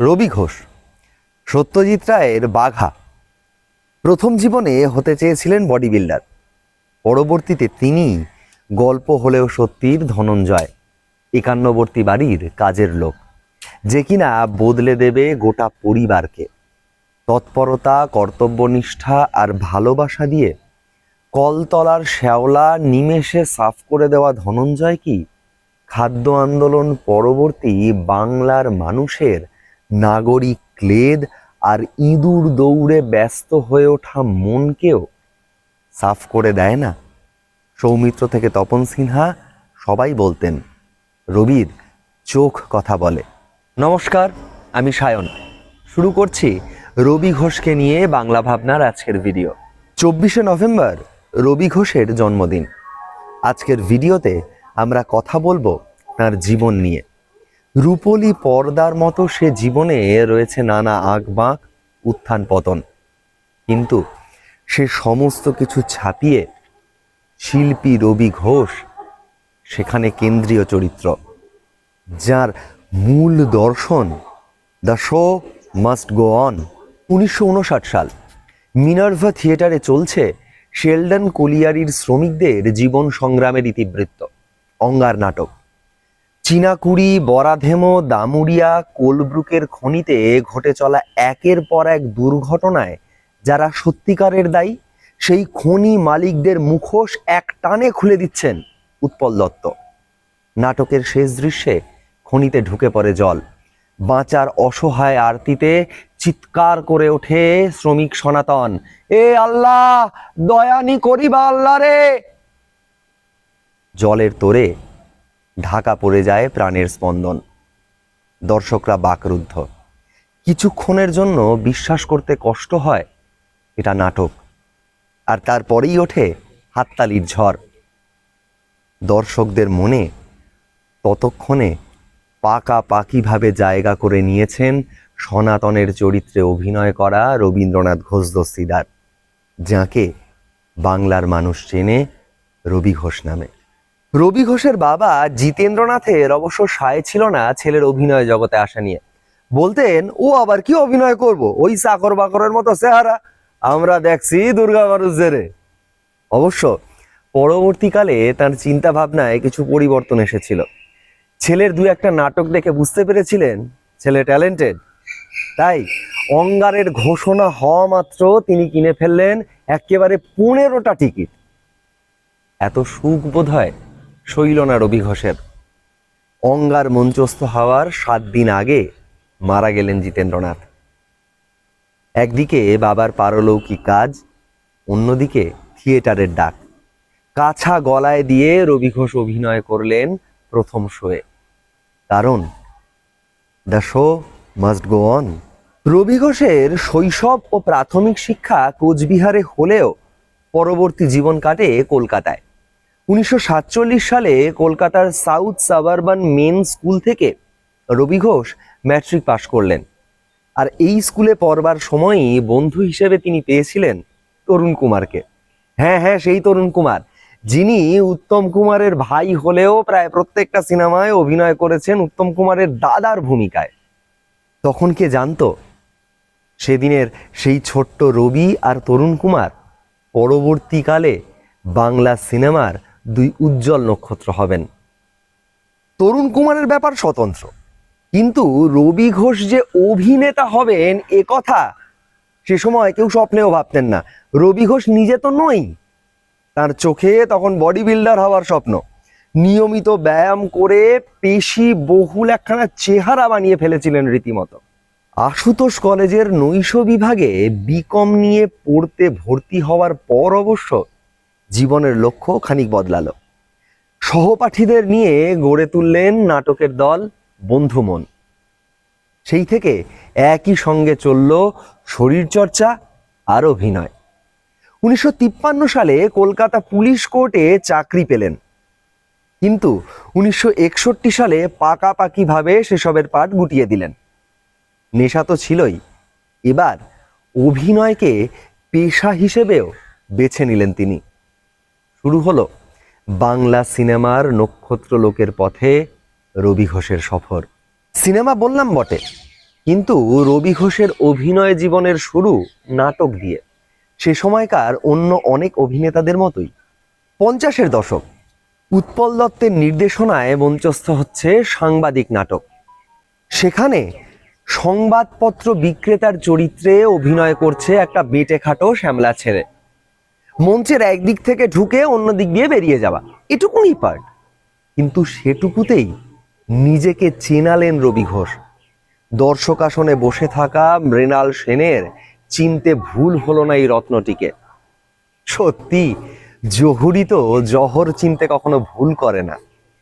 রবি ঘোষ, সত্যজিৎ রায়ের বাঘা। প্রথম জীবনে হতে চেয়েছিলেন বডি বিল্ডার পরবর্তীতে তিনি গল্প হলেও সত্যির ধনঞ্জয়, একান্নবর্তী বাড়ির কাজের লোক, যে কিনা বদলে দেবে গোটা পরিবারকে। তৎপরতা, কর্তব্যনিষ্ঠা আর ভালোবাসা দিয়ে কলতলার শ্যাওলা নিমেষে সাফ করে দেওয়া ধনঞ্জয় কি? খাদ্য আন্দোলন পরবর্তী বাংলার মানুষের নাগরিক ক্লেদ আর ইঁদুর দৌড়ে ব্যস্ত হয়ে ওঠা মনকেও সাফ করে দেয় না। সৌমিত্র থেকে তপন সিনহা সবাই বলতেন, রবির চোখ কথা বলে। নমস্কার, আমি সায়ন। শুরু করছি রবি ঘোষকে নিয়ে বাংলা ভাবনার আজকের ভিডিও। চব্বিশে নভেম্বর, রবি ঘোষের জন্মদিন। আজকের ভিডিওতে আমরা কথা বলব তার জীবন নিয়ে। রূপলি পর্দার মতো সে জীবনে রয়েছে নানা আঁকবাঁক উত্থান পতন। কিন্তু সে সমস্ত কিছু ছাপিয়ে শিল্পী রবি ঘোষ সেখানে কেন্দ্রীয় চরিত্র, যার মূল দর্শন the show must go on, উনিশশো উনষাট সাল। মিনার্ভা থিয়েটারে চলছে শেলডন কোলিয়ারির শ্রমিকদের জীবন সংগ্রামের ইতিবৃত্ত, অঙ্গার নাটক। চীনাকুড়ি, বরাধেমো দামুরিয়া কোলব্রুকের খনিতে ঘটে চলা একের পর এক দুর্ঘটনায় যারা সত্যিকারের দায়ী, সেই খনি মালিকদের মুখোশ এক টানে খুলে দিচ্ছেন উৎপল দত্ত। নাটকের শেষ দৃশ্যে খনিতে ঢুকে পড়ে জল। বাঁচার অসহায় আরতিতে চিৎকার করে ওঠে শ্রমিক সনাতন। এ আল্লাহ দয়ানি করিবা আল্লাহ রে! জলের তোরে ঢাকা পড়ে যায় প্রাণের স্পন্দন। দর্শকরা বাকরুদ্ধ। কিছুক্ষণের জন্য বিশ্বাস করতে কষ্ট হয়, এটা নাটক। আর তারপরেই ওঠে হাততালির ঝড়। দর্শকদের মনে ততক্ষণে পাকাপাকিভাবে জায়গা করে নিয়েছেন সনাতনের চরিত্রে অভিনয় করা রবীন্দ্রনাথ ঘোষ দস্তিদার, যাকে বাংলার মানুষ চেনে রবি ঘোষ নামে। রবি ঘোষের বাবা জিতেন্দ্রনাথের অবশ্য সায় ছিল না ছেলের অভিনয় জগতে আসা নিয়ে। বলতেন, ও আবার কি অভিনয় করব? ওই চাকর বাকরের মতো চেহারা। আমরা দেখছি দুর্গা মানুষদের অবশ্য পরবর্তীকালে তার চিন্তা ভাবনায় কিছু পরিবর্তন এসেছিল। ছেলের দু একটা নাটক দেখে বুঝতে পেরেছিলেন, ছেলে ট্যালেন্টেড। তাই অঙ্গারের ঘোষণা হওয়া মাত্র তিনি কিনে ফেললেন একেবারে পনেরোটা টিকিট। এত সুখ বোধ হয় শৈল না রবি ঘোষের। অঙ্গার মঞ্চস্থ হওয়ার সাত দিন আগে মারা গেলেন জিতেন্দ্রনাথ। একদিকে বাবার পারলৌকিক কাজ, অন্যদিকে থিয়েটারের ডাক। কাছা গলায় দিয়ে রবি ঘোষ অভিনয় করলেন প্রথম শোয়ে। কারণ, the show must go on Rabi ঘোষের শৈশব ও প্রাথমিক শিক্ষা কোচবিহারে হলেও পরবর্তী জীবন কাটে কলকাতায়। উনিশশো সাতচল্লিশ সালে কলকাতার সাউথ সাবারবান মেন স্কুল থেকে রবি ঘোষ ম্যাট্রিক পাশ করলেন। আর এই স্কুলে পড়বার সময়ই বন্ধু হিসেবে তিনি পেয়েছিলেন তরুণ কুমারকে। হ্যাঁ হ্যাঁ সেই তরুণ কুমার। যিনি উত্তম কুমারের ভাই হলেও প্রায় প্রত্যেকটা সিনেমায় অভিনয় করেছেন উত্তম কুমারের দাদার ভূমিকায়। তখন কে জানতো? সেদিনের সেই ছোট্ট রবি আর তরুণ কুমার পরবর্তীকালে বাংলা সিনেমার দুই উজ্জ্বল নক্ষত্র হবেন। তরুণ কুমারের ব্যাপার স্বতন্ত্র। কিন্তু রবি ঘোষ যে অভিনেতা হবেন, এ কথা সে সময় কেউ স্বপ্নেও ভাবতেন না। রবি ঘোষ নিজে তো নই। তার চোখে তখন বডি বিল্ডার হওয়ার স্বপ্ন। নিয়মিত ব্যায়াম করে পেশি বহুল একখানা চেহারা বানিয়ে ফেলেছিলেন রীতিমতো। আশুতোষ কলেজের নৈশ বিভাগে বিকম নিয়ে পড়তে ভর্তি হওয়ার পর অবশ্য জীবনের লক্ষ্য খানিক বদলালো। সহপাঠীদের নিয়ে গড়ে তুললেন নাটকের দল বন্ধুমন সেই থেকে একই সঙ্গে চলল শরীরচর্চা আর অভিনয়। উনিশশো তিপ্পান্ন সালে কলকাতা পুলিশ কোর্টে চাকরি পেলেন। কিন্তু উনিশশো একষট্টি সালে পাকাপাকিভাবে সেসবের পাঠ গুটিয়ে দিলেন। নেশা তো ছিলই। এবার অভিনয়কে পেশা হিসেবেও বেছে নিলেন তিনি। শুরু হলো বাংলা সিনেমার নক্ষত্র লোকের পথে রবি ঘোষের সফর। সিনেমা বললাম বটে, কিন্তু রবি ঘোষের অভিনয় জীবনের শুরু নাটক দিয়ে। সে সময়কার অন্য অনেক অভিনেতাদের মতোই। পঞ্চাশের দশক, উৎপল দত্তের নির্দেশনায় মঞ্চস্থ হচ্ছে সাংবাদিক নাটক। সেখানে সংবাদপত্র বিক্রেতার চরিত্রে অভিনয় করছে একটা বেটে খাটো শ্যামলা ছেলে। মঞ্চের একদিক থেকে ঢুকে অন্য দিক দিয়ে বেরিয়ে যাওয়া। এটুকুনি পার্ট কিন্তু সেটুকুতেই নিজেকে চেনালেন রবি ঘোষ। দর্শক আসনে বসে থাকা মৃণাল সেনের চিনতে ভুল হলো না এই রত্নটিকে। সত্যি, জহুরি তো জহর চিনতে কখনো ভুল করে না।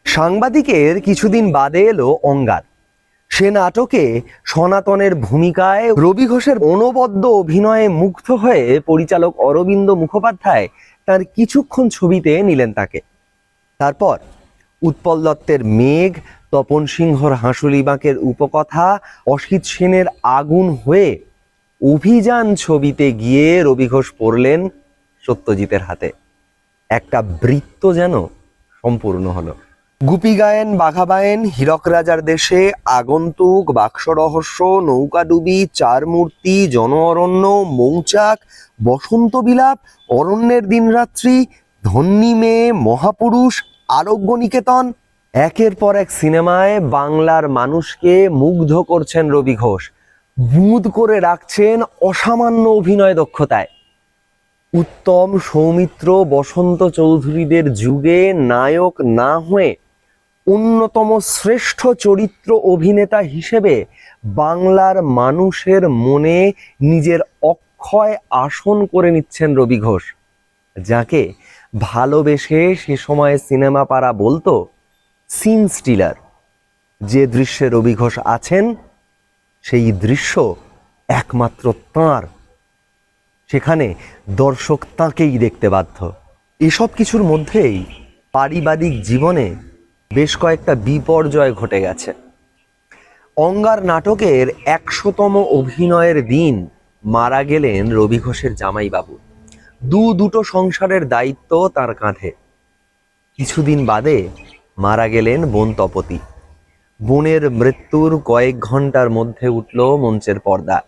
সাংবাদিকের কিছুদিন বাদে এলো অঙ্গার। সে নাটকে সনাতনের ভূমিকায় রবি ঘোষের অনবদ্য অভিনয়ে মুগ্ধ হয়ে পরিচালক অরবিন্দ মুখোপাধ্যায় তার কিছুক্ষণ ছবিতে নিলেন তাকে। তারপর উৎপল দত্তের মেঘ, তপন সিংহর হাঁসুলি বাঁকের উপকথা, অসিত সেনের আগুন হয়ে অভিযান ছবিতে গিয়ে রবি ঘোষ পড়লেন সত্যজিতের হাতে। একটা বৃত্ত যেন সম্পূর্ণ হলো। গুপি গায়েন বাঘাবায়েন, হীরক রাজার দেশে আগন্তুক বাক্স রহস্য নৌকাডুবি চার মূর্তি জন অরণ্য মৌচাক, বসন্ত বিলাপ, অরণ্যের দিনরাত্রি, ধন্যী মেয়ে, মহাপুরুষ আরোগ্য নিকেতন একের পর এক সিনেমায় বাংলার মানুষকে মুগ্ধ করছেন রবি ঘোষ। বুঁদ করে রাখছেন অসামান্য অভিনয় দক্ষতায়। উত্তম সৌমিত্র, বসন্ত চৌধুরীদের যুগে নায়ক না হয়ে অন্যতম শ্রেষ্ঠ চরিত্র অভিনেতা হিসেবে বাংলার মানুষের মনে নিজের অক্ষয় আসন করে নিচ্ছেন রবি ঘোষ। যাকে ভালোবেসে সে সময় সিনেমা পাড়া বলতো, সিন স্টিলার। যে দৃশ্যে রবি ঘোষ আছেন, সেই দৃশ্য একমাত্র তাঁর। সেখানে দর্শক তাঁকেই দেখতে বাধ্য। এসব কিছুর মধ্যেই পারিবারিক জীবনে বেশ কয়েকটা বিপর্যয় ঘটে গেছে। অঙ্গার নাটকের একশোতম অভিনয়ের দিন মারা গেলেন রবি ঘোষের জামাইবাবু। দু দুটো সংসারের দায়িত্ব তার কাঁধে। কিছুদিন বাদে মারা গেলেন বোন তপতি। বোনের মৃত্যুর কয়েক ঘণ্টার মধ্যে উঠল মঞ্চের পর্দা।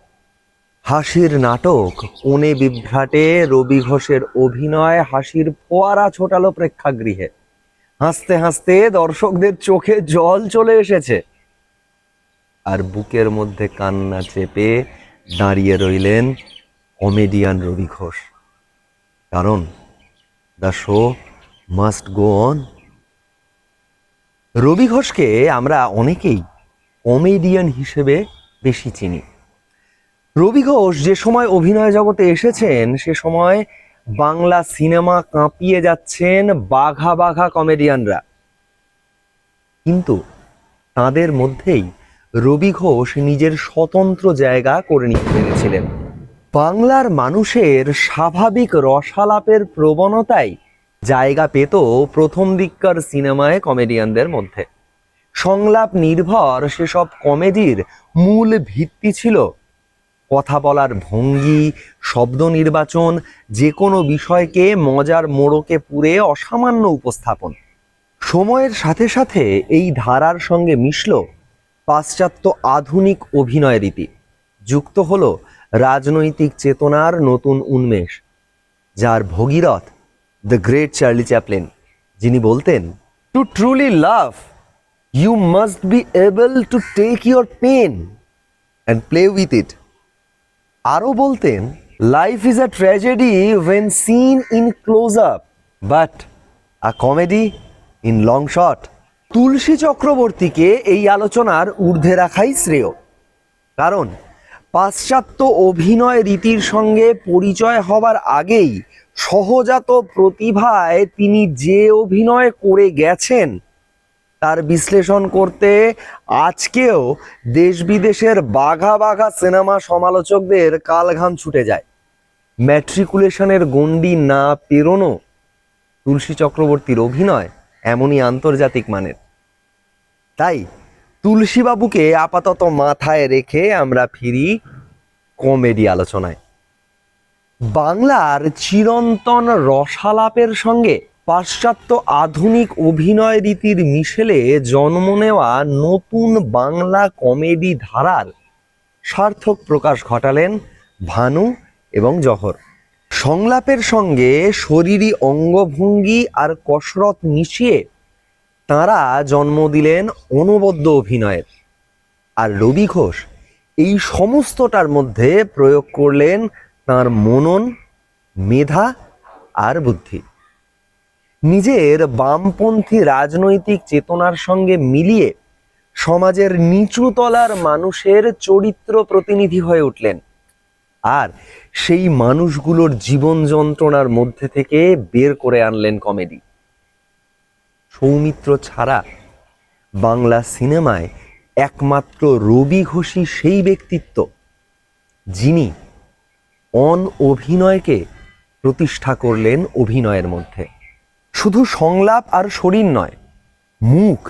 হাসির নাটক কোণে বিভ্রাটে রবি ঘোষের অভিনয়, হাসির ফোয়ারা ছোটালো প্রেক্ষাগৃহে। হাসতে হাসতে দর্শকদের চোখে জল চলে এসেছে। আর বুকের মধ্যে কান্না চেপে দাঁড়িয়ে রইলেন কমেডিয়ান রবি ঘোষ। কারণ the show must go on. Rabi ঘোষকে আমরা অনেকেই কমেডিয়ান হিসেবে বেশি চিনি। রবি ঘোষ যে সময় অভিনয় জগতে এসেছেন, সে সময় বাংলা সিনেমা কাঁপিয়ে যাচ্ছেন বাঘা বাঘা কমেডিয়ানরা। কিন্তু তাদের মধ্যেই রবি ঘোষ নিজের স্বতন্ত্র জায়গা করে নিতে পেরেছিলেন। বাংলার মানুষের স্বাভাবিক রসালাপের প্রবণতাই জায়গা পেত প্রথম দিককার সিনেমায় কমেডিয়ানদের মধ্যে। সংলাপ নির্ভর সেসব কমেডির মূল ভিত্তি ছিল কথা বলার ভঙ্গি, শব্দ নির্বাচন যে কোনো বিষয়কে মজার মোড়কে পুরে অসামান্য উপস্থাপন। সময়ের সাথে সাথে এই ধারার সঙ্গে মিশল পাশ্চাত্য আধুনিক অভিনয় রীতি। যুক্ত হল রাজনৈতিক চেতনার নতুন উন্মেষ, যার Bhagirath the great Charlie Chaplin, যিনি বলতেন to truly love you must be able to take your pain and play with it আরও বলতেন life is a tragedy when seen in close up but a comedy in long shot Tulsi চক্রবর্তীকে এই আলোচনার ঊর্ধ্বে রাখাই শ্রেয়। কারণ, পাশ্চাত্য অভিনয় রীতির সঙ্গে পরিচয় হবার আগেই সহজাত প্রতিভায় তিনি যে অভিনয় করে গেছেন তার বিশ্লেষণ করতে আজকেও দেশ বিদেশের বাঘা বাঘা সিনেমা সমালোচকদের কালঘাম ছুটে যায়। ম্যাট্রিকুলেশনের গণ্ডি না পেরোনো তুলসী চক্রবর্তীর অভিনয় এমনই আন্তর্জাতিক মানের। তাই তুলসীবাবুকে আপাতত মাথায় রেখে আমরা ফিরি কমেডি আলোচনায়। বাংলার চিরন্তন রসালাপের সঙ্গে পাশ্চাত্য আধুনিক অভিনয় রীতির মিশেলে জন্ম নেওয়া নতুন বাংলা কমেডি ধারার সার্থক প্রকাশ ঘটালেন ভানু এবং জহর। সংলাপের সঙ্গে শরীরী অঙ্গভঙ্গি আর কসরত মিশিয়ে তাঁরা জন্ম দিলেন অনবদ্য অভিনয়ের। আর রবি ঘোষ এই সমস্তটার মধ্যে প্রয়োগ করলেন তার মনন, মেধা আর বুদ্ধি। নিজের বামপন্থী রাজনৈতিক চেতনার সঙ্গে মিলিয়ে সমাজের নিচু তলার মানুষের চরিত্র প্রতিনিধি হয়ে উঠলেন। আর সেই মানুষগুলোর জীবন যন্ত্রণার মধ্যে থেকে বের করে আনলেন কমেডি। সৌমিত্র ছাড়া বাংলা সিনেমায় একমাত্র রবি ঘোষই সেই ব্যক্তিত্ব, যিনি অন অভিনয়কে প্রতিষ্ঠা করলেন অভিনয়ের মধ্যে। শুধু সংলাপ আর শরীর নয়, মুখ,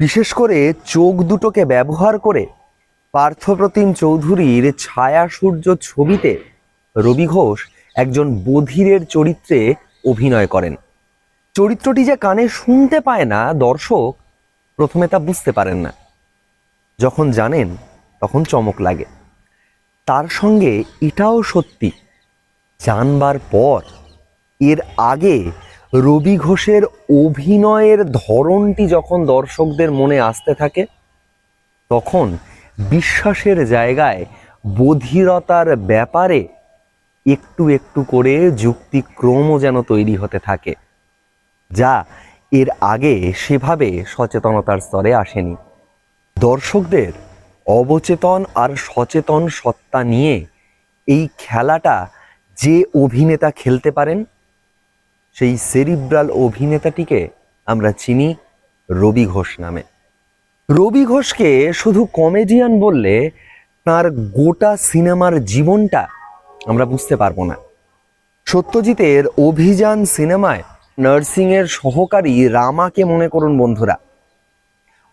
বিশেষ করে চোখ দুটোকে ব্যবহার করে পার্থপ্রতিম চৌধুরীর ছায়া সূর্য ছবিতে রবি ঘোষ একজন বধিরের চরিত্রে অভিনয় করেন। চরিত্রটি যে কানে শুনতে পায় না দর্শক, প্রথমে তা বুঝতে পারেন না। যখন জানেন, তখন চমক লাগে। তার সঙ্গে এটাও সত্যি, জানবার পর, এর আগে রবি ঘোষের অভিনয়ের ধরনটি যখন দর্শকদের মনে আসতে থাকে, তখন বিশ্বাসের জায়গায় বধিরতার ব্যাপারে একটু একটু করে যুক্তিক্রমও যেন তৈরি হতে থাকে, যা এর আগে সেভাবে সচেতনতার স্তরে আসেনি। দর্শকদের অবচেতন আর সচেতন সত্তা নিয়ে এই খেলাটা যে অভিনেতা খেলতে পারেন সেই সেরিব্রাল অভিনেতাটিকে আমরা চিনি রবি ঘোষ নামে। রবি ঘোষকে শুধু কমেডিয়ান বললে তার গোটা সিনেমার জীবনটা আমরা বুঝতে পারব না। সত্যজিতের অভিযান সিনেমায় নার্সিংয়ের সহকারী রামাকে মনে করুন বন্ধুরা,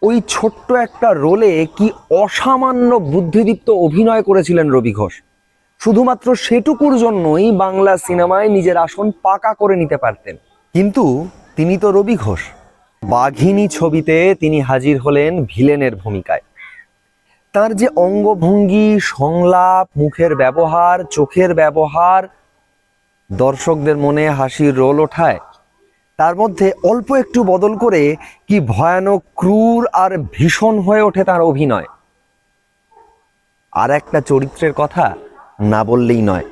ওই ছোট্ট একটা রোলে কি অসামান্য বুদ্ধিদীপ্ত অভিনয় করেছিলেন রবি ঘোষ। শুধুমাত্র সেটুকুর জন্যই বাংলা সিনেমায় নিজের আসন পাকা করে নিতে পারতেন। কিন্তু তিনি তো রবি ঘোষ। বাঘিনী ছবিতে তিনি হাজির হলেন ভিলেনের ভূমিকায়। তার যে অঙ্গভঙ্গি, সংলাপ, মুখের ব্যবহার, চোখের ব্যবহার, দর্শকদের মনে হাসির রোল ওঠায়, তার মধ্যে অল্প একটু বদল করে কি ভয়ানক, ক্রূর আর ভীষণ হয়ে ওঠে তার অভিনয়। আর একটা চরিত্রের কথা না বললেই নয়।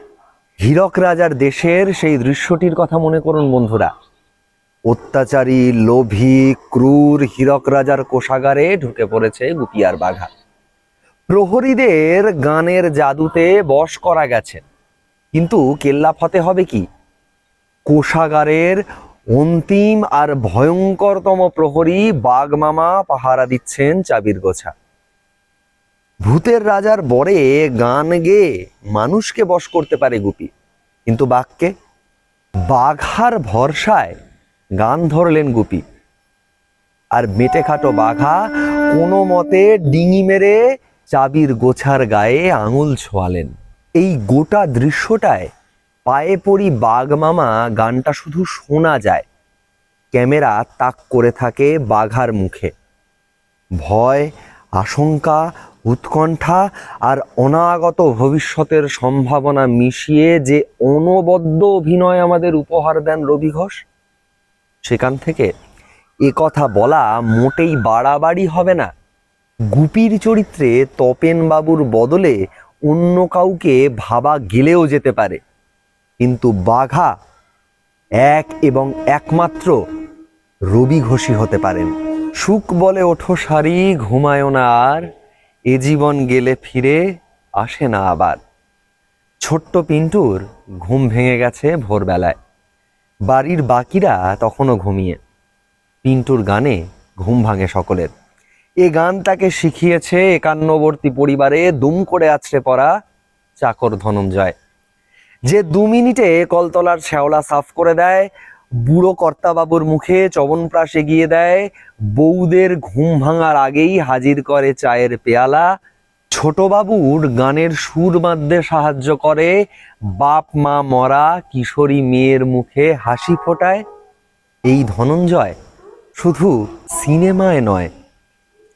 হীরক রাজার দেশের সেই দৃশ্যটির কথা মনে করুন বন্ধুরা। অত্যাচারী, লোভী, ক্রূর হীরক রাজার কোষাগারে ঢুকে পড়েছে গুপিয়ার বাঘা। প্রহরীদের গানের জাদুতে বশ করা গেছে। কিন্তু কেল্লা ফতে হবে কি? কোষাগারের অন্তিম আর ভয়ঙ্করতম প্রহরী বাঘমামা পাহারা দিচ্ছেন চাবির গোছা। ভূতের রাজার বরে গান গেয়ে মানুষকে বশ করতে পারে গুপি। কিন্তু বাঘকে? বাঘার ভরসায় গান ধরলেন গুপি। আর মেটে খাটো বাঘা কোনো মতে ডিঙি মেরে চাবির গোছার গায়ে আঙুল ছোঁয়ালেন। এই গোটা দৃশ্যটায় পায়ে পড়ি বাঘ মামা গানটা শুধু শোনা যায়। ক্যামেরা তাক করে থাকে বাঘার মুখে। ভয়, আশঙ্কা উৎকণ্ঠা আর অনাগত ভবিষ্যতের সম্ভাবনা মিশিয়ে যে অনবদ্য অভিনয় আমাদের উপহার দেন রবি ঘোষ, সেখান থেকে এ কথা বলা মোটেই বাড়াবাড়ি হবে না। গুপির চরিত্রে তপেন বাবুর বদলে অন্য কাউকে ভাবা গেলেও যেতে পারে। কিন্তু বাঘা এক এবং একমাত্র রবি ঘোষী হতে পারেন। সুখ বলে ওঠো সারি ঘুমায়ও না আর এ জীবন গেলে ফিরে আসে না আবার। ছোট্ট পিন্টুর ঘুম ভেঙে গেছে ভোরবেলায়। বাড়ির বাকিরা তখনও ঘুমিয়ে। পিন্টুর গানে ঘুম ভাঙে সকলের। এ গান তাকে শিখিয়েছে একান্নবর্তী পরিবারে দুম করে আছড়ে পড়া চাকর ধনঞ্জয়। যে দু মিনিটে কলতলার শ্যাওলা সাফ করে দেয় বুড়ো কর্তাবাবুর মুখে চবনপ্রাশ এগিয়ে দেয়। বউদের ঘুম ভাঙার আগেই হাজির করে চায়ের পেয়ালা। ছোটবাবুর গানের সুর বাঁধতে সাহায্য করে। বাপ, মা মরা কিশোরী মেয়ের মুখে হাসি ফোটায়। এই ধনঞ্জয় শুধু সিনেমায় নয়,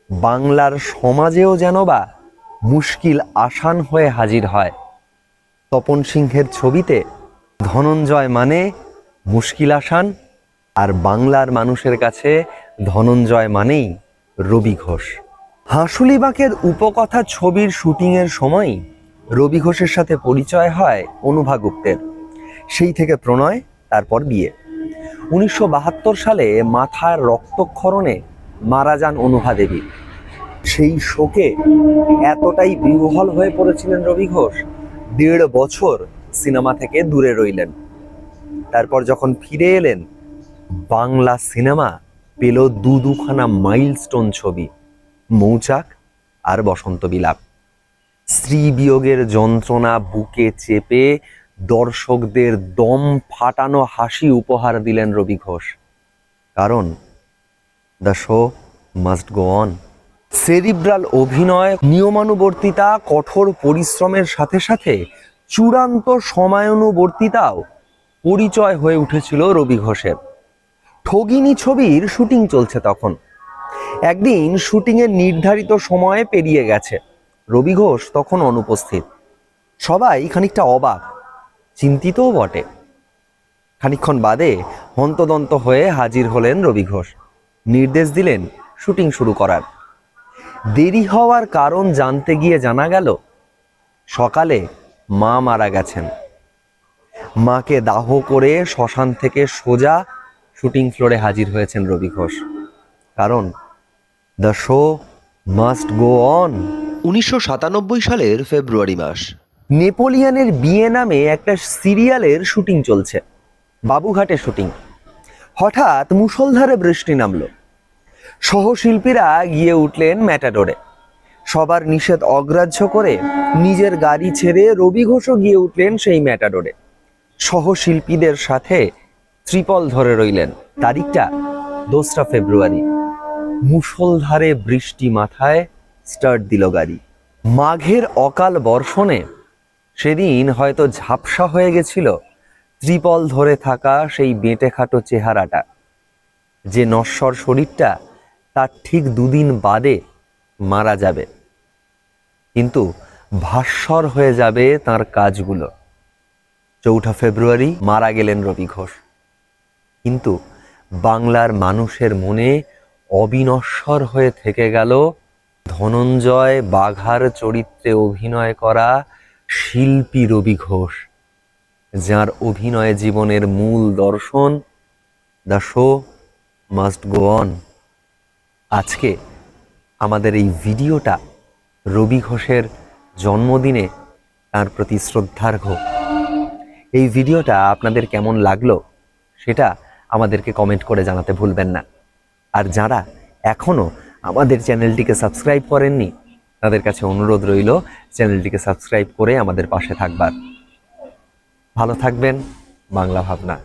বাংলার সমাজেও যেন বা মুশকিল আসান হয়ে হাজির হয়। তপন সিংহের ছবিতে ধনঞ্জয় মানে মুশকিল আসান, আর বাংলার মানুষের কাছে ধনঞ্জয় মানেই রবি ঘোষ। হাঁসুলিবাকের উপকথা ছবির শুটিংয়ের সময় রবি ঘোষের সাথে পরিচয় হয় অনুভা গুপ্তের। সেই থেকে প্রণয়, তারপর বিয়ে। উনিশশো বাহাত্তর সালে মাথার রক্তক্ষরণে মারা যান অনুভা দেবী। সেই শোকে এতটাই বিহ্বল হয়ে পড়েছিলেন রবি ঘোষ, দেড় বছর সিনেমা থেকে দূরে রইলেন। তারপর যখন ফিরে এলেন, বাংলা সিনেমা পেল দু দুখানা মাইলস্টোন ছবি, মৌচাক আর বসন্ত বিলাপ। স্ত্রী বিয়োগের যন্ত্রণা বুকে চেপে দর্শকদের দম ফাটানো হাসি উপহার দিলেন রবি ঘোষ। কারণ the show must go on. Cerebral অভিনয়, নিয়মানুবর্তিতা, কঠোর পরিশ্রমের সাথে সাথে চূড়ান্ত সময়ানুবর্তিতাও পরিচয় হয়ে উঠেছিল রবি ঘোষের। ঠগিনী ছবির শুটিং চলছে তখন। একদিন শুটিংয়ের নির্ধারিত সময়ে পেরিয়ে গেছে। রবি ঘোষ তখন অনুপস্থিত। সবাই খানিকটা অবাক, চিন্তিতও বটে। খানিকক্ষণ বাদে হন্তদন্ত হয়ে হাজির হলেন রবি ঘোষ। নির্দেশ দিলেন শুটিং শুরু করার। দেরি হওয়ার কারণ জানতে গিয়ে জানা গেল, সকালে মা মারা গেছেন। মাকে দাহ করে শ্মশান থেকে সোজা শুটিং ফ্লোরে হাজির হয়েছেন রবি ঘোষ। কারণ the show must go on. উনিশশো সাতানব্বই সালের ফেব্রুয়ারি মাস। নেপোলিয়ানের বিয়ে নামে একটা সিরিয়ালের শুটিং চলছে বাবুঘাটে শুটিং। হঠাৎ মুষলধারে বৃষ্টি নামলো। সহশিল্পীরা গিয়ে উঠলেন ম্যাটাডোরে। সবার নিষেধ অগ্রাহ্য করে নিজের গাড়ি ছেড়ে রবি ঘোষও গিয়ে উঠলেন সেই ম্যাটাডোরে। সহশিল্পীদের সাথে ত্রিপল ধরে রইলেন। তারিখটা দোসরা ফেব্রুয়ারি। মুষলধারে বৃষ্টি মাথায় স্টার্ট দিল গাড়ি। মাঘের অকাল বর্ষণে সেদিন হয়তো ঝাপসা হয়ে গেছিল ত্রিপল ধরে থাকা সেই বেঁটে খাটো চেহারাটা। যে নশ্বর শরীরটা তার ঠিক দুদিন বাদে মারা যাবে। কিন্তু ভাস্বর হয়ে যাবে তার কাজগুলো। চৌঠা ফেব্রুয়ারি মারা গেলেন রবি ঘোষ। কিন্তু বাংলার মানুষের মনে অবিনশ্বর হয়ে থেকে গেল ধনঞ্জয় বাঘার চরিত্রে অভিনয় করা শিল্পী রবি ঘোষ, যার অভিনয় জীবনের মূল দর্শন the show must go on. আজকে আমাদের এই ভিডিওটা রবি ঘোষের জন্মদিনে তার প্রতি শ্রদ্ধার্ঘ। এই ভিডিওটা আপনাদের কেমন লাগল সেটা আমাদেরকে কমেন্ট করে জানাতে ভুলবেন না। আর যারা এখনও আমাদের চ্যানেলটিকে সাবস্ক্রাইব করেননি, তাদের কাছে অনুরোধ রইল চ্যানেলটিকে সাবস্ক্রাইব করে আমাদের পাশে থাকবার। ভালো থাকবেন, বাংলা ভাবনা।